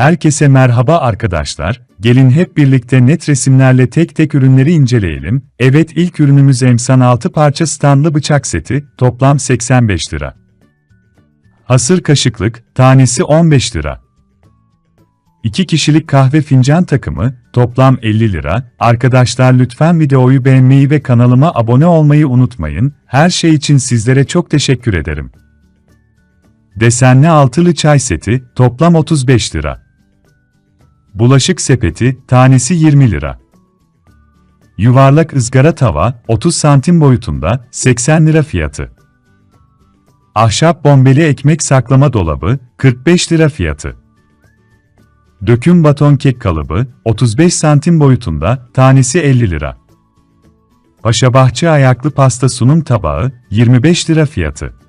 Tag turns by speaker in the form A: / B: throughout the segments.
A: Herkese merhaba arkadaşlar, gelin hep birlikte net resimlerle tek tek ürünleri inceleyelim. Evet ilk ürünümüz Emsan 6 parça standlı bıçak seti, toplam 85 lira. Hasır kaşıklık, tanesi 15 lira. 2 kişilik kahve fincan takımı, toplam 50 lira. Arkadaşlar lütfen videoyu beğenmeyi ve kanalıma abone olmayı unutmayın. Her şey için sizlere çok teşekkür ederim. Desenli altılı çay seti, toplam 35 lira. Bulaşık sepeti, tanesi 20 lira. Yuvarlak ızgara tava, 30 santim boyutunda, 80 lira fiyatı. Ahşap bombeli ekmek saklama dolabı, 45 lira fiyatı. Döküm baton kek kalıbı, 35 santim boyutunda, tanesi 50 lira. Paşabahçe ayaklı pasta sunum tabağı, 25 lira fiyatı.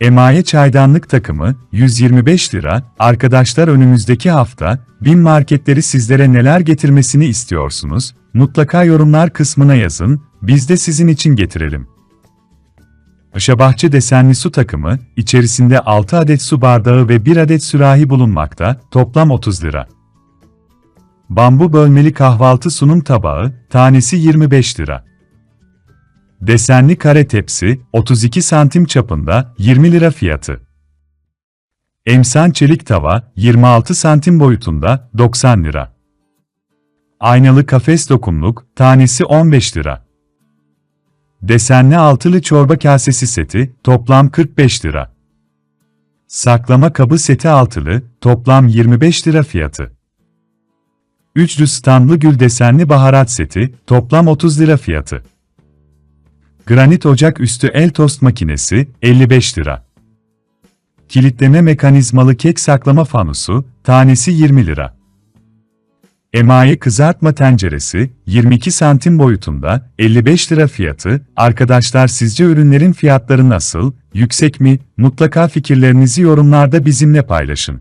A: Emaye çaydanlık takımı 125 lira. Arkadaşlar önümüzdeki hafta bin marketleri sizlere neler getirmesini istiyorsunuz? Mutlaka yorumlar kısmına yazın. Biz de sizin için getirelim. Paşabahçe desenli su takımı, içerisinde 6 adet su bardağı ve 1 adet sürahi bulunmakta, toplam 30 lira. Bambu bölmeli kahvaltı sunum tabağı, tanesi 25 lira. Desenli kare tepsi, 32 santim çapında, 20 lira fiyatı. Emsan çelik tava, 26 santim boyutunda, 90 lira. Aynalı kafes dokumluk, tanesi 15 lira. Desenli altılı çorba kasesi seti, toplam 45 lira. Saklama kabı seti altılı, toplam 25 lira fiyatı. Üçlü standlı gül desenli baharat seti, toplam 30 lira fiyatı. Granit ocak üstü el tost makinesi, 55 lira. Kilitleme mekanizmalı kek saklama fanusu, tanesi 20 lira. Emaye kızartma tenceresi, 22 santim boyutunda, 55 lira fiyatı. Arkadaşlar sizce ürünlerin fiyatları nasıl, yüksek mi? Mutlaka fikirlerinizi yorumlarda bizimle paylaşın.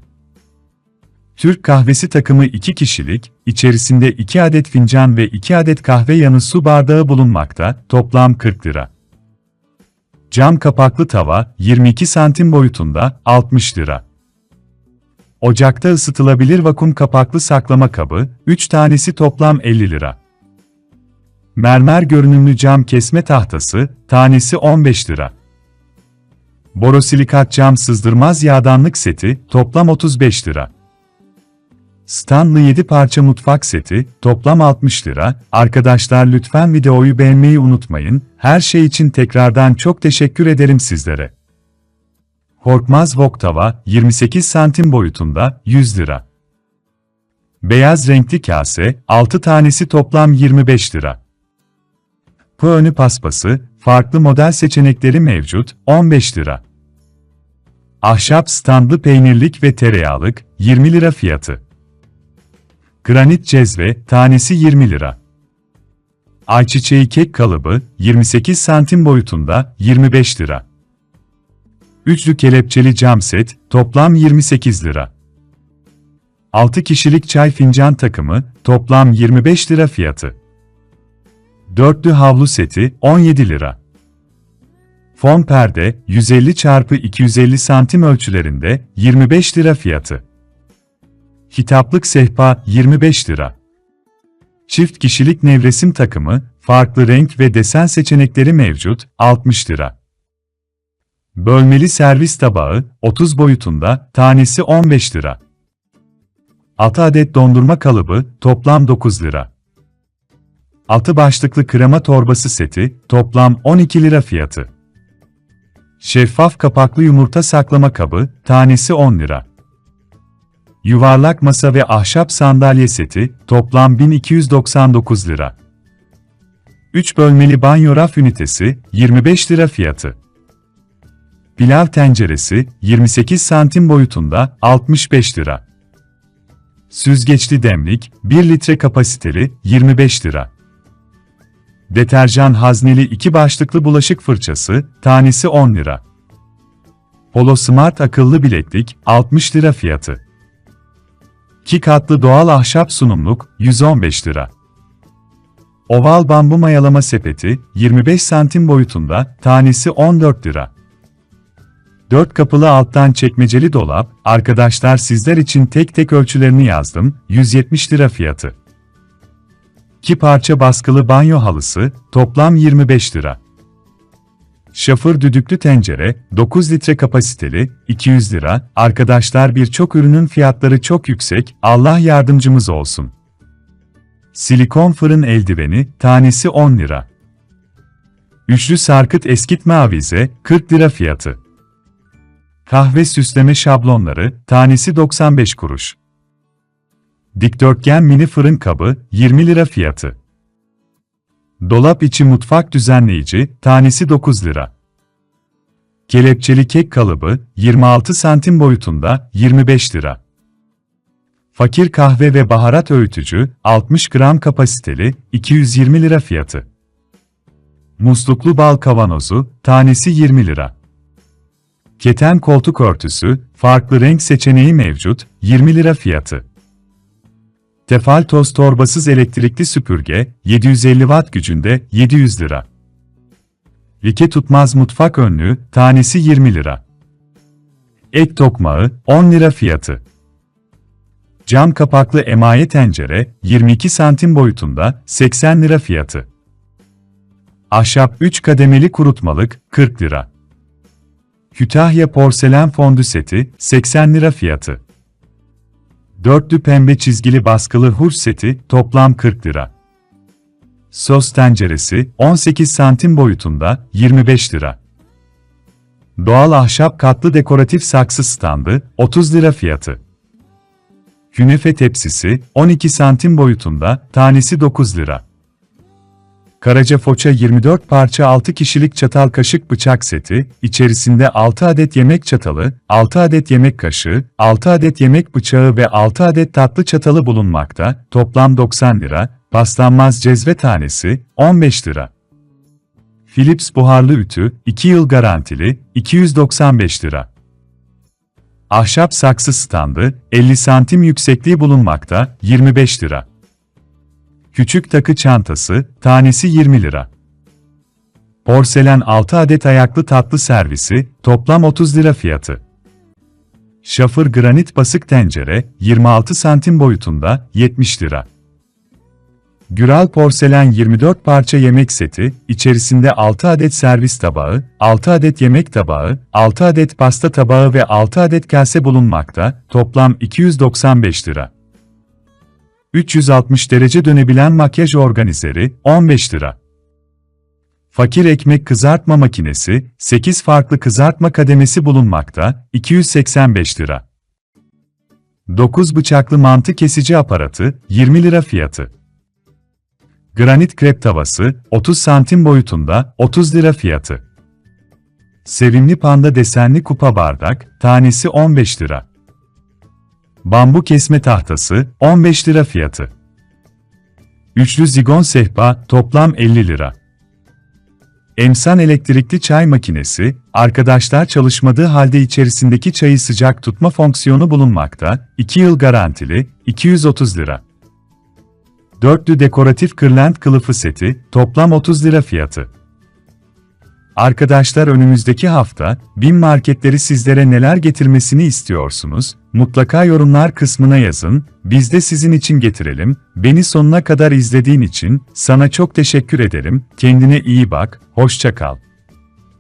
A: Türk kahvesi takımı 2 kişilik, içerisinde 2 adet fincan ve 2 adet kahve yanı su bardağı bulunmakta, toplam 40 lira. Cam kapaklı tava, 22 santim boyutunda, 60 lira. Ocakta ısıtılabilir vakum kapaklı saklama kabı, 3 tanesi toplam 50 lira. Mermer görünümlü cam kesme tahtası, tanesi 15 lira. Borosilikat cam sızdırmaz yağdanlık seti, toplam 35 lira. Stanley 7 parça mutfak seti, toplam 60 lira. Arkadaşlar lütfen videoyu beğenmeyi unutmayın. Her şey için tekrardan çok teşekkür ederim sizlere. Korkmaz wok tava, 28 santim boyutunda, 100 lira. Beyaz renkli kase, 6 tanesi toplam 25 lira. Bu önü paspası, farklı model seçenekleri mevcut, 15 lira. Ahşap standlı peynirlik ve tereyağlık, 20 lira fiyatı. Granit cezve, tanesi 20 lira. Ayçiçeği kek kalıbı, 28 santim boyutunda, 25 lira. Üçlü kelepçeli cam set, toplam 28 lira. 6 kişilik çay fincan takımı, toplam 25 lira fiyatı. Dörtlü havlu seti, 17 lira. Fon perde, 150 x 250 santim ölçülerinde, 25 lira fiyatı. Kitaplık sehpa 25 lira. Çift kişilik nevresim takımı, farklı renk ve desen seçenekleri mevcut, 60 lira. Bölmeli servis tabağı, 30 boyutunda, tanesi 15 lira. 6 adet dondurma kalıbı, toplam 9 lira. 6 başlıklı krema torbası seti, toplam 12 lira fiyatı. Şeffaf kapaklı yumurta saklama kabı, tanesi 10 lira. Yuvarlak masa ve ahşap sandalye seti, toplam 1299 lira. 3 bölmeli banyo raf ünitesi, 25 lira fiyatı. Pilav tenceresi, 28 santim boyutunda, 65 lira. Süzgeçli demlik, 1 litre kapasiteli, 25 lira. Deterjan hazneli 2 başlıklı bulaşık fırçası, tanesi 10 lira. Polo Smart akıllı bileklik, 60 lira fiyatı. 2 katlı doğal ahşap sunumluk, 115 lira. Oval bambu mayalama sepeti, 25 santim boyutunda, tanesi 14 lira. 4 kapılı alttan çekmeceli dolap, arkadaşlar sizler için tek tek ölçülerini yazdım, 170 lira fiyatı. 2 parça baskılı banyo halısı, toplam 25 lira. Şafır düdüklü tencere, 9 litre kapasiteli, 200 lira. Arkadaşlar birçok ürünün fiyatları çok yüksek, Allah yardımcımız olsun. Silikon fırın eldiveni, tanesi 10 lira. Üçlü sarkıt eskitme avize, 40 lira fiyatı. Kahve süsleme şablonları, tanesi 95 kuruş. Dikdörtgen mini fırın kabı, 20 lira fiyatı. Dolap içi mutfak düzenleyici, tanesi 9 lira. Kelepçeli kek kalıbı, 26 santim boyutunda, 25 lira. Fakir kahve ve baharat öğütücü, 60 gram kapasiteli, 220 lira fiyatı. Musluklu bal kavanozu, tanesi 20 lira. Keten koltuk örtüsü, farklı renk seçeneği mevcut, 20 lira fiyatı. Tefal toz torbasız elektrikli süpürge, 750 watt gücünde, 700 lira. Like tutmaz mutfak önlüğü, tanesi 20 lira. Et tokmağı, 10 lira fiyatı. Cam kapaklı emaye tencere, 22 santim boyutunda, 80 lira fiyatı. Ahşap 3 kademeli kurutmalık, 40 lira. Kütahya porselen fondü seti, 80 lira fiyatı. Dörtlü pembe çizgili baskılı hurç seti, toplam 40 lira. Sos tenceresi, 18 santim boyutunda, 25 lira. Doğal ahşap katlı dekoratif saksı standı, 30 lira fiyatı. Künefe tepsisi, 12 santim boyutunda, tanesi 9 lira. Karaca Foça 24 parça 6 kişilik çatal kaşık bıçak seti, içerisinde 6 adet yemek çatalı, 6 adet yemek kaşığı, 6 adet yemek bıçağı ve 6 adet tatlı çatalı bulunmakta, toplam 90 lira, paslanmaz cezve tanesi, 15 lira. Philips buharlı ütü, 2 yıl garantili, 295 lira. Ahşap saksı standı, 50 santim yüksekliği bulunmakta, 25 lira. Küçük takı çantası, tanesi 20 lira. Porselen 6 adet ayaklı tatlı servisi, toplam 30 lira fiyatı. Şafır granit basık tencere, 26 santim boyutunda, 70 lira. Güral porselen 24 parça yemek seti, içerisinde 6 adet servis tabağı, 6 adet yemek tabağı, 6 adet pasta tabağı ve 6 adet kase bulunmakta, toplam 295 lira. 360 derece dönebilen makyaj organizeri, 15 lira. Fakir ekmek kızartma makinesi, 8 farklı kızartma kademesi bulunmakta, 285 lira. 9 bıçaklı mantı kesici aparatı, 20 lira fiyatı. Granit krep tavası, 30 santim boyutunda, 30 lira fiyatı. Sevimli panda desenli kupa bardak, tanesi 15 lira. Bambu kesme tahtası, 15 lira fiyatı. Üçlü zigon sehpa, toplam 50 lira. Emsan elektrikli çay makinesi, arkadaşlar çalışmadığı halde içerisindeki çayı sıcak tutma fonksiyonu bulunmakta, 2 yıl garantili, 230 lira. Dörtlü dekoratif kırlent kılıfı seti, toplam 30 lira fiyatı. Arkadaşlar önümüzdeki hafta, BİM marketleri sizlere neler getirmesini istiyorsunuz? Mutlaka yorumlar kısmına yazın, biz de sizin için getirelim. Beni sonuna kadar izlediğin için sana çok teşekkür ederim. Kendine iyi bak, hoşça kal.